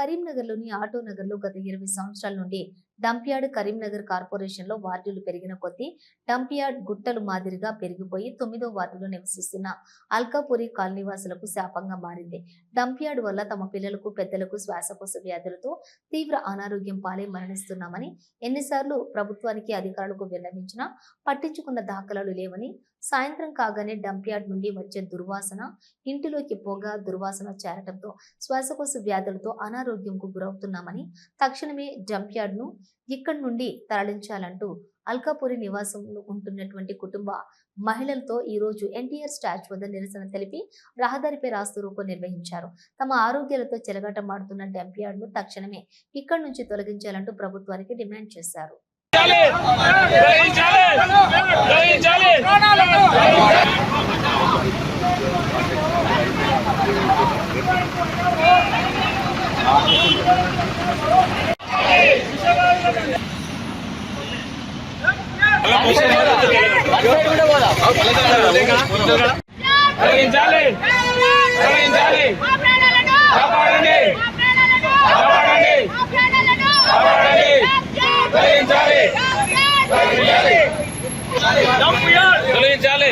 కరీంనగర్లోని ఆటోనగర్లో గత ఇరవై సంవత్సరాల నుండి డంప్యార్డ్ కరీంనగర్ కార్పొరేషన్లో వార్డులు పెరిగిన కొద్దీ డంప్యార్డ్ గుట్టలు మాదిరిగా పెరిగిపోయి తొమ్మిదో వార్డులో నివసిస్తున్న అల్కాపురి కాలనీవాసులకు శాపంగా మారింది. డంప్యార్డ్ వల్ల తమ పిల్లలకు పెద్దలకు శ్వాసకోశ వ్యాధులతో తీవ్ర అనారోగ్యం పాలై మరణిస్తున్నామని ఎన్నిసార్లు ప్రభుత్వానికి అధికారులకు విన్నవించినా పట్టించుకున్న దాఖలాలు లేవని సాయంత్రం కాగానే డంప్యార్డ్ నుండి వచ్చే దుర్వాసన ఇంటిలోకి పొగ దుర్వాసన చేరటంతో శ్వాసకోశ వ్యాధులతో అనారోగ్యంకు గురవుతున్నామని తక్షణమే డంప్యార్డ్ను ఇక్కడి నుండి తరలించాలంటూ అల్కాపురి నివాసంలో ఉంటున్నటువంటి కుటుంబ మహిళలతో ఈ రోజు ఎన్టీఆర్ స్టాచ్యూ వద్ద నిరసన తెలిపి రహదారిపై రాస్తూ రూపం నిర్వహించారు తమ ఆరోగ్యాలతో చెలగాటమాడుతున్న డంప్యార్డ్ను తక్షణమే ఇక్కడి నుంచి తొలగించాలంటూ ప్రభుత్వానికి డిమాండ్ చేశారు కాపాడండి కాపాడండి కాపాడండి తొలగించాలి.